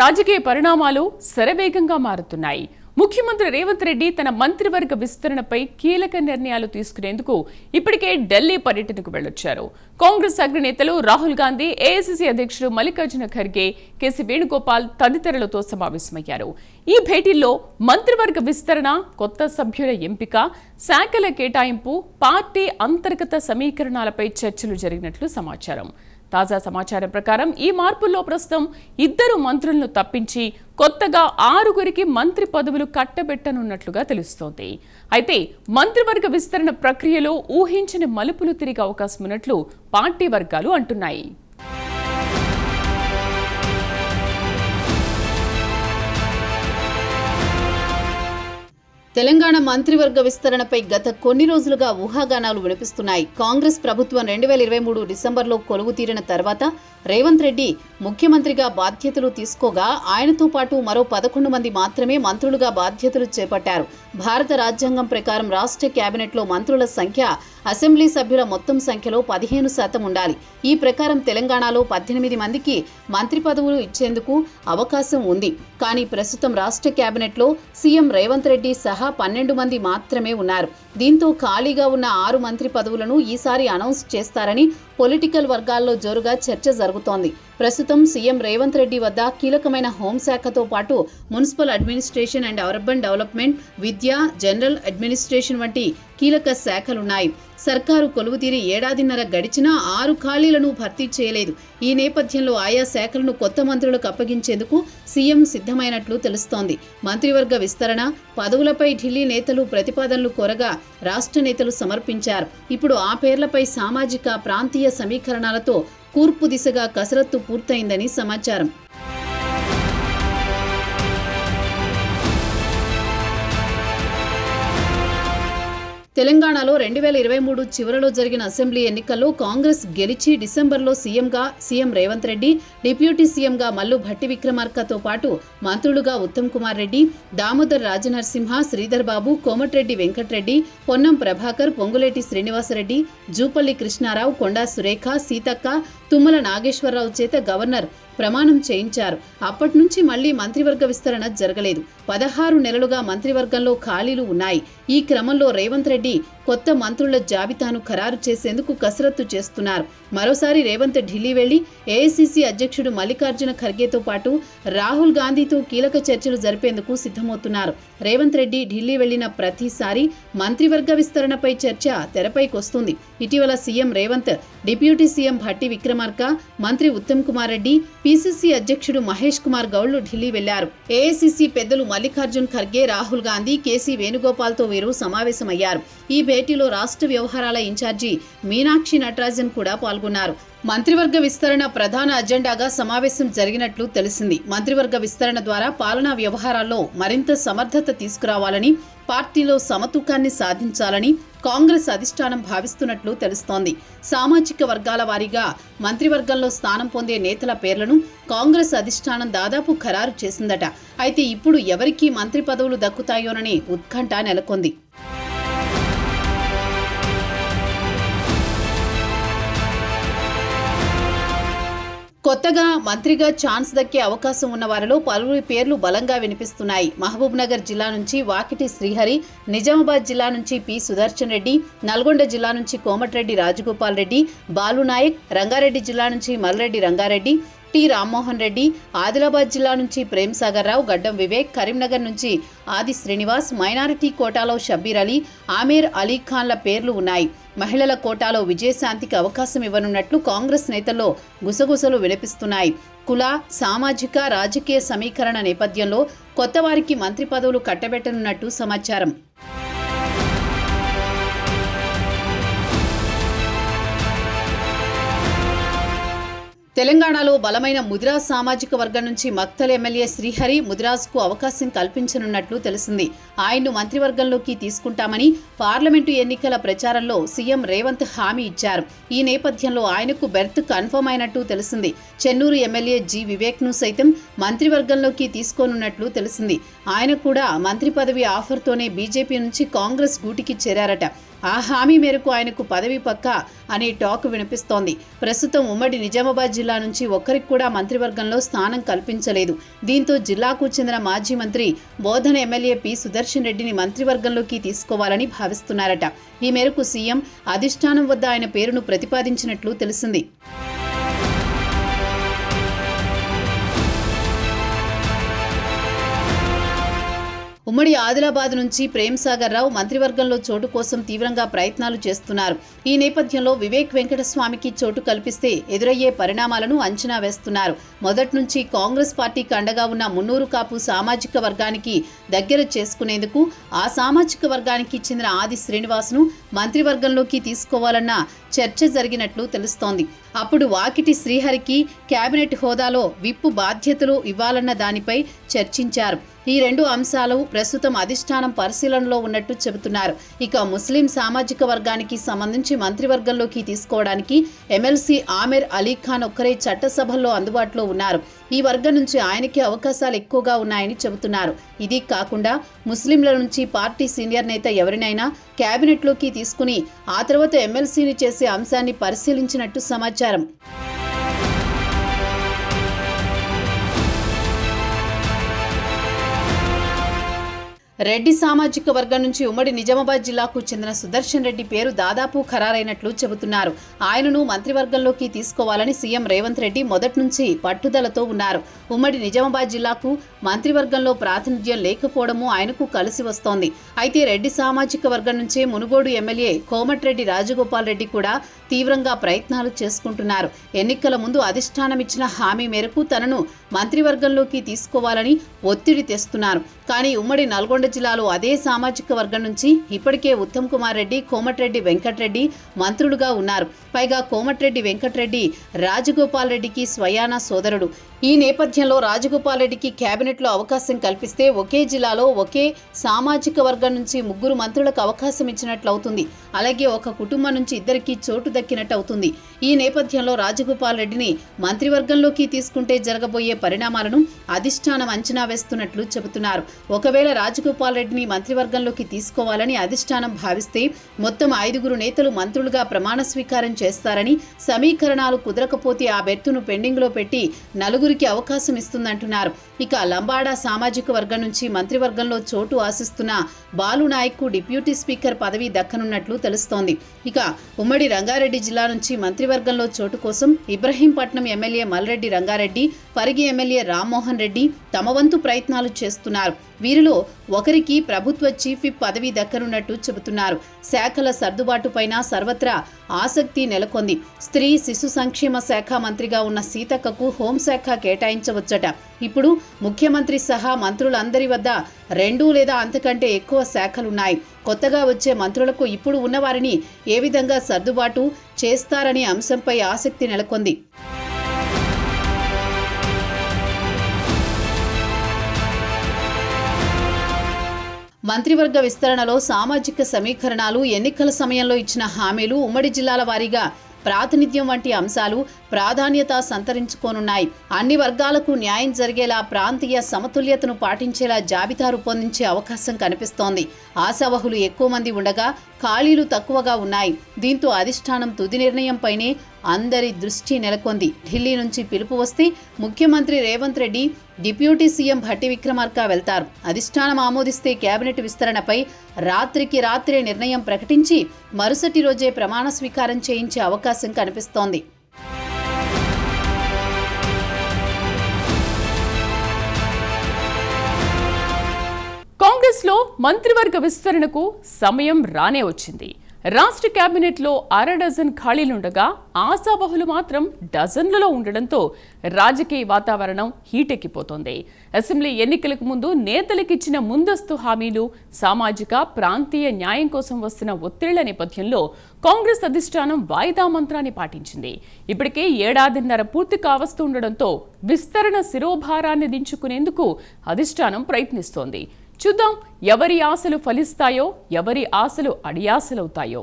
రాజకీయ పరిణామాలు శరవేగంగా మారుతున్నాయి. ముఖ్యమంత్రి రేవంత్ రెడ్డి తన మంత్రివర్గ విస్తరణపై కీలక నిర్ణయాలు తీసుకునేందుకు ఇప్పటికే ఢిల్లీ పర్యటనకు వెళ్ళొచ్చారు కాంగ్రెస్ అగ్రనేతలు రాహుల్ గాంధీ ఏఐసిసి అధ్యక్షుడు మల్లికార్జున ఖర్గే కేసీ వేణుగోపాల్ తదితరులతో సమావేశమయ్యారు. ఈ భేటీల్లో మంత్రివర్గ విస్తరణ కొత్త సభ్యుల ఎంపిక శాఖల కేటాయింపు పార్టీ అంతర్గత సమీకరణాలపై చర్చలు జరిగినట్లు సమాచారం. తాజా సమాచారం ప్రకారం ఈ మార్పుల్లో ప్రస్తుతం ఇద్దరు మంత్రులను తప్పించి కొత్తగా ఆరుగురికి మంత్రి పదవులు కట్టబెట్టనున్నట్లుగా తెలుస్తోంది. అయితే మంత్రివర్గ విస్తరణ ప్రక్రియలో ఊహించని మలుపులు తిరిగే అవకాశం ఉన్నట్లు పార్టీ వర్గాలు అంటున్నాయి. తెలంగాణ మంత్రివర్గ విస్తరణపై గత కొన్ని రోజులుగా ఊహాగానాలు వినిపిస్తున్నాయి. కాంగ్రెస్ ప్రభుత్వం రెండు వేల ఇరవై మూడు డిసెంబర్లో కొలువు తీరిన తర్వాత రేవంత్ రెడ్డి ముఖ్యమంత్రిగా బాధ్యతలు తీసుకోగా ఆయనతో పాటు మరో పదకొండు మంది మాత్రమే మంత్రులుగా బాధ్యతలు చేపట్టారు. భారత రాజ్యాంగం ప్రకారం రాష్ట్ర కేబినెట్లో మంత్రుల సంఖ్య అసెంబ్లీ సభ్యుల మొత్తం సంఖ్యలో పదిహేను శాతం ఉండాలి. ఈ ప్రకారం తెలంగాణలో పద్దెనిమిది మందికి మంత్రి పదవులు ఇచ్చేందుకు అవకాశం ఉంది. కానీ ప్రస్తుతం రాష్ట్ర కేబినెట్లో సీఎం రేవంత్ రెడ్డి సహా పన్నెండు మంది మాత్రమే ఉన్నారు. దీంతో ఖాళీగా ఉన్న ఆరు మంత్రి పదవులను ఈసారి అనౌన్స్ చేస్తారని పొలిటికల్ వర్గాల్లో జోరుగా చర్చ జరుగుతోంది. ప్రస్తుతం సీఎం రేవంత్ రెడ్డి వద్ద కీలకమైన హోంశాఖతో పాటు municipal administration and urban development Vidya general administration వంటి కీలక శాఖలున్నాయి. సర్కారు కొలువుతీరి ఏడాదిన్నర గడిచినా ఆరు ఖాళీలను భర్తీ చేయలేదు. ఈ నేపథ్యంలో ఆయా శాఖలను కొత్త మంత్రులకు అప్పగించేందుకు సీఎం సిద్ధమైనట్లు తెలుస్తోంది. మంత్రివర్గ విస్తరణ పదవులపై ఢిల్లీ నేతలు ప్రతిపాదనలు కోరగా రాష్ట్ర నేతలు సమర్పించారు. ఇప్పుడు ఆ పేర్లపై సామాజిక ప్రాంతీయ సమీకరణాలతో కూర్పు దిశగా కసరత్తు పూర్తయిందని సమాచారం. తెలంగాణలో రెండు వేల ఇరవై మూడు చివరలో జరిగిన అసెంబ్లీ ఎన్నికల్లో కాంగ్రెస్ గెలిచి డిసెంబర్లో సీఎంగా సీఎం రేవంత్ రెడ్డి డిప్యూటీ సీఎంగా మల్లు భట్టి విక్రమార్కతో పాటు మంత్రులుగా ఉత్తమ్ కుమార్ రెడ్డి దామోదర్ రాజనరసింహ శ్రీధర్ బాబు కోమటిరెడ్డి వెంకట్రెడ్డి పొన్నం ప్రభాకర్ పొంగులేటి శ్రీనివాసరెడ్డి జూపల్లి కృష్ణారావు కొండా సురేఖ సీతక్క తుమ్మల నాగేశ్వరరావు చేత గవర్నర్ ప్రమాణం చేయించారు. అప్పటి నుంచి మళ్ళీ మంత్రివర్గ విస్తరణ జరగలేదు. పదహారు నెలలుగా మంత్రివర్గంలో ఖాళీలు ఉన్నాయి. ఈ క్రమంలో రేవంత్ రెడ్డి కొత్త మంత్రుల జాబితాను ఖరారు చేసేందుకు కసరత్తు చేస్తున్నారు. మరోసారి రేవంత్ ఢిల్లీ వెళ్ళి ఏఐసిసి అధ్యక్షుడు మల్లికార్జున ఖర్గేతో పాటు రాహుల్ గాంధీతో కీలక చర్చలు జరిపేందుకు సిద్ధమవుతున్నారు. రేవంత్ రెడ్డి ఢిల్లీ వెళ్ళిన ప్రతిసారి మంత్రివర్గ విస్తరణపై చర్చ తెరపైకొస్తుంది ఇటీవల CM Revanth deputy CM Bhatti Vikramarka మంత్రి ఉత్తమ్ కుమార్ రెడ్డి పిసిసి అధ్యక్షుడు మహేష్ కుమార్ గౌడ్లు ఢిల్లీ వెళ్ళారు ఏఐసిసి పెద్దలు మల్లికార్జున్ ఖర్గే రాహుల్ గాంధీ కేసీ వేణుగోపాల్తో వీరు సమావేశమయ్యారు. ఈ భేటీలో రాష్ట్ర వ్యవహారాల ఇన్ఛార్జి మీనాక్షి నటరాజన్ కూడా పాల్గొన్నారు. మంత్రివర్గ విస్తరణ ప్రధాన అజెండాగా సమావేశం జరిగినట్లు తెలిసింది. మంత్రివర్గ విస్తరణ ద్వారా పాలనా వ్యవహారాల్లో మరింత సమర్థత తీసుకురావాలని పార్టీలో సమతూకాన్ని సాధించాలని కాంగ్రెస్ అధిష్టానం భావిస్తున్నట్లు తెలుస్తోంది. సామాజిక వర్గాల వారీగా మంత్రివర్గంలో స్థానం పొందే నేతల పేర్లను కాంగ్రెస్ అధిష్టానం దాదాపు ఖరారు చేసిందట. అయితే ఇప్పుడు ఎవరికి మంత్రి పదవులు దక్కుతాయోనని ఉత్కంఠ నెలకొంది. కొత్తగా మంత్రిగా ఛాన్స్ దక్కే అవకాశం ఉన్న వారిలో పలువురి పేర్లు బలంగా వినిపిస్తున్నాయి. మహబూబ్ నగర్ జిల్లా నుంచి వాకిటి శ్రీహరి నిజామాబాద్ జిల్లా నుంచి పి. సుదర్శన్ రెడ్డి నల్గొండ జిల్లా నుంచి కోమటిరెడ్డి రాజగోపాల్ రెడ్డి బాలునాయక్ రంగారెడ్డి జిల్లా నుంచి మల్రెడ్డి రంగారెడ్డి టి. రామ్మోహన్ రెడ్డి ఆదిలాబాద్ జిల్లా నుంచి ప్రేమ్ సాగర్ రావు గడ్డం వివేక్ కరీంనగర్ నుంచి ఆది శ్రీనివాస్ మైనారిటీ కోటాలో షబ్బీర్ అలీ ఆమీర్ అలీ ఖాన్ల పేర్లు ఉన్నాయి. మహిళల కోటాలో విజయశాంతికి అవకాశం ఇవ్వనున్నట్లు కాంగ్రెస్ నేతల్లో గుసగుసలు వినిపిస్తున్నాయి. కుల సామాజిక రాజకీయ సమీకరణ నేపథ్యంలో కొత్త వారికి మంత్రి పదవులు కట్టబెట్టనున్నట్టు సమాచారం. తెలంగాణలో బలమైన ముదిరాజ్ సామాజిక వర్గం నుంచి మక్తల్ ఎమ్మెల్యే శ్రీహరి ముదిరాజ్కు అవకాశం కల్పించనున్నట్లు తెలిసింది. ఆయన్ను మంత్రివర్గంలోకి తీసుకుంటామని పార్లమెంటు ఎన్నికల ప్రచారంలో సీఎం రేవంత్ హామీ ఇచ్చారు. ఈ నేపథ్యంలో ఆయనకు బెర్త్ కన్ఫర్మ్ అయినట్టు తెలిసింది. చెన్నూరు ఎమ్మెల్యే జి వివేక్ను సైతం మంత్రివర్గంలోకి తీసుకోనున్నట్లు తెలిసింది. ఆయన కూడా మంత్రి పదవి ఆఫర్తోనే బీజేపీ నుంచి కాంగ్రెస్ గూటికి చేరారట. ఆ హామీ మేరకు ఆయనకు పదవి పక్క అనే టాక్ వినిపిస్తోంది. ప్రస్తుతం ఉమ్మడి నిజామాబాద్ జిల్లా నుంచి ఒక్కరికి కూడా మంత్రివర్గంలో స్థానం కల్పించలేదు. దీంతో జిల్లాకు చెందిన మాజీ మంత్రి బోధన ఎమ్మెల్యే పి. సుదర్శన్ రెడ్డిని మంత్రివర్గంలోకి తీసుకోవాలని భావిస్తున్నారట. ఈ మేరకు సీఎం అధిష్టానం వద్ద ఆయన పేరును ప్రతిపాదించినట్లు తెలిసింది. ఉమ్మడి ఆదిలాబాద్ నుంచి ప్రేమ్సాగర్ రావు మంత్రివర్గంలో చోటు కోసం తీవ్రంగా ప్రయత్నాలు చేస్తున్నారు. ఈ నేపథ్యంలో వివేక్ వెంకటస్వామికి చోటు కల్పిస్తే ఎదురయ్యే పరిణామాలను అంచనా వేస్తున్నారు. మొదటి నుంచి కాంగ్రెస్ పార్టీకి అండగా ఉన్న మున్నూరు కాపు సామాజిక వర్గానికి దగ్గర చేసుకునేందుకు ఆ సామాజిక వర్గానికి చెందిన ఆది శ్రీనివాస్ను మంత్రివర్గంలోకి తీసుకోవాలన్న చర్చ జరిగినట్లు తెలుస్తోంది. అప్పుడు వాకిటి శ్రీహరికి కేబినెట్ హోదాలో విప్పు బాధ్యతలు ఇవ్వాలన్న దానిపై చర్చించారు. ఈ రెండు అంశాలు ప్రస్తుతం అధిష్టానం పరిశీలనలో ఉన్నట్టు చెబుతున్నారు. ఇక ముస్లిం సామాజిక వర్గానికి సంబంధించి మంత్రివర్గంలోకి తీసుకోవడానికి ఎమ్మెల్సీ ఆమెర్ అలీ ఖాన్ ఒక్కరే చట్టసభల్లో అందుబాటులో ఉన్నారు. ఈ వర్గం నుంచి ఆయనకి అవకాశాలు ఎక్కువగా ఉన్నాయని చెబుతున్నారు. ఇది కాకుండా ముస్లింల నుంచి పార్టీ సీనియర్ నేత ఎవరినైనా క్యాబినెట్లోకి తీసుకుని ఆ తర్వాత ఎమ్మెల్సీని చేసే అంశాన్ని పరిశీలించినట్టు సమాచారం. రెడ్డి సామాజిక వర్గం నుంచి ఉమ్మడి నిజామాబాద్ జిల్లాకు చెందిన సుదర్శన్ రెడ్డి పేరు దాదాపు ఖరారైనట్లు చెబుతున్నారు. ఆయనను మంత్రివర్గంలోకి తీసుకోవాలని సీఎం రేవంత్ రెడ్డి మొదటి నుంచి పట్టుదలతో ఉన్నారు. ఉమ్మడి నిజామాబాద్ జిల్లాకు మంత్రివర్గంలో ప్రాతినిధ్యం లేకపోవడము ఆయనకు కలిసి వస్తోంది. అయితే రెడ్డి సామాజిక వర్గం నుంచే మునుగోడు ఎమ్మెల్యే కోమటిరెడ్డి రాజగోపాల్ రెడ్డి కూడా తీవ్రంగా ప్రయత్నాలు చేసుకుంటున్నారు. ఎన్నికల ముందు అధిష్టానం ఇచ్చిన హామీ మేరకు తనను మంత్రివర్గంలోకి తీసుకోవాలని ఒత్తిడి తెస్తున్నారు. కానీ ఉమ్మడి నల్గొండ జిల్లాలో అదే సామాజిక వర్గం నుంచి ఇప్పటికే ఉత్తమ్ కుమార్ రెడ్డి కోమటిరెడ్డి వెంకటరెడ్డి మంత్రులుగా ఉన్నారు. పైగా కోమటిరెడ్డి వెంకటరెడ్డి రాజగోపాల్ రెడ్డికి స్వయాన సోదరుడు. ఈ నేపథ్యంలో రాజగోపాల్ రెడ్డికి కేబినెట్లో అవకాశం కల్పిస్తే ఒకే జిల్లాలో ఒకే సామాజిక వర్గం నుంచి ముగ్గురు మంత్రులకు అవకాశం ఇచ్చినట్లు అవుతుంది అలాగే ఒక కుటుంబం నుంచి ఇద్దరికి చోటు దక్కినట్టు అవుతుంది ఈ నేపథ్యంలో రాజగోపాల్ రెడ్డిని మంత్రివర్గంలోకి తీసుకుంటే జరగబోయే పరిణామాలను అధిష్టానం అంచనా వేస్తున్నట్లు చెబుతున్నారు. ఒకవేళ రాజగోపాల్ రెడ్డిని మంత్రివర్గంలోకి తీసుకోవాలని అధిష్టానం భావిస్తే మొత్తం ఐదుగురు నేతలు మంత్రులుగా ప్రమాణ స్వీకారం చేస్తారని సమీకరణాలు కుదరకపోతే ఆ బెర్తును పెండింగ్లో పెట్టి నలుగురు నలుగురికి అవకాశం ఇస్తుందంటున్నారు. ఇక లంబాడా సామాజిక వర్గం నుంచి మంత్రివర్గంలో చోటు ఆశిస్తున్న బాలు నాయక్కు డిప్యూటీ స్పీకర్ పదవి దక్కనున్నట్లు తెలుస్తోంది. ఇక ఉమ్మడి రంగారెడ్డి జిల్లా నుంచి మంత్రివర్గంలో చోటు కోసం ఇబ్రహీంపట్నం ఎమ్మెల్యే మల్రెడ్డి రంగారెడ్డి పరిగి ఎమ్మెల్యే రామ్మోహన్ రెడ్డి తమ వంతు ప్రయత్నాలు చేస్తున్నారు. వీరిలో ఒకరికి ప్రభుత్వ చీఫ్ విప్ పదవి దక్కనున్నట్టు చెబుతున్నారు. శాఖల సర్దుబాటుపైన సర్వత్రా ఆసక్తి నెలకొంది. స్త్రీ శిశు సంక్షేమ శాఖ మంత్రిగా ఉన్న సీతక్కకు హోంశాఖ కేటాయించవచ్చట. ఇప్పుడు ముఖ్యమంత్రి సహా మంత్రులందరి వద్ద రెండు లేదా అంతకంటే ఎక్కువ శాఖలున్నాయి. కొత్తగా వచ్చే మంత్రులకు ఇప్పుడు ఉన్నవారిని ఏ విధంగా సర్దుబాటు చేస్తారనే అంశంపై ఆసక్తి నెలకొంది. మంత్రివర్గ విస్తరణలో సామాజిక సమీకరణాలు ఎన్నికల సమయంలో ఇచ్చిన హామీలు ఉమ్మడి జిల్లాల వారీగా ప్రాతినిధ్యం వంటి అంశాలు ప్రాధాన్యత సంతరించుకోనున్నాయి. అన్ని వర్గాలకు న్యాయం జరిగేలా ప్రాంతీయ సమతుల్యతను పాటించేలా జాబితా రూపొందించే అవకాశం కనిపిస్తోంది. ఆశావహులు ఎక్కువ మంది ఉండగా ఖాళీలు తక్కువగా ఉన్నాయి. దీంతో అధిష్టానం తుది నిర్ణయంపైనే అందరి దృష్టి నెలకొంది. ఢిల్లీ నుంచి పిలుపు వస్తే ముఖ్యమంత్రి రేవంత్ రెడ్డి డిప్యూటీ సీఎం భట్టి విక్రమార్క వెళ్తారు. అధిష్టానం ఆమోదిస్తే కేబినెట్ విస్తరణపై రాత్రికి రాత్రే నిర్ణయం ప్రకటించి మరుసటి రోజే ప్రమాణ స్వీకారం చేయించే అవకాశం కనిపిస్తోంది. లో మంత్రివర్గ విస్తరణకు సమయం రానే వచ్చింది. రాష్ట్ర కేబినెట్లో అర డజన్ ఖాళీలుండగా ఆశాబహులు మాత్రం డజన్లలో ఉండడంతో రాజకీయ వాతావరణం హీటెక్కిపోతోంది. అసెంబ్లీ ఎన్నికలకు ముందు నేతలకిచ్చిన ముందస్తు హామీలు సామాజిక ప్రాంతీయ న్యాయం కోసం వస్తున్న ఒత్తిళ్ళ నేపథ్యంలో కాంగ్రెస్ అధిష్టానం వాయిదా మంత్రాన్ని పాటించింది. ఇప్పటికే ఏడాదిన్నర పూర్తి కావస్తుండడంతో విస్తరణ శిరోభారాన్ని దించుకునేందుకు అధిష్టానం ప్రయత్నిస్తోంది. చూద్దాం ఎవరి ఆశలు ఫలిస్తాయో ఎవరి ఆశలు అడియాసలవుతాయో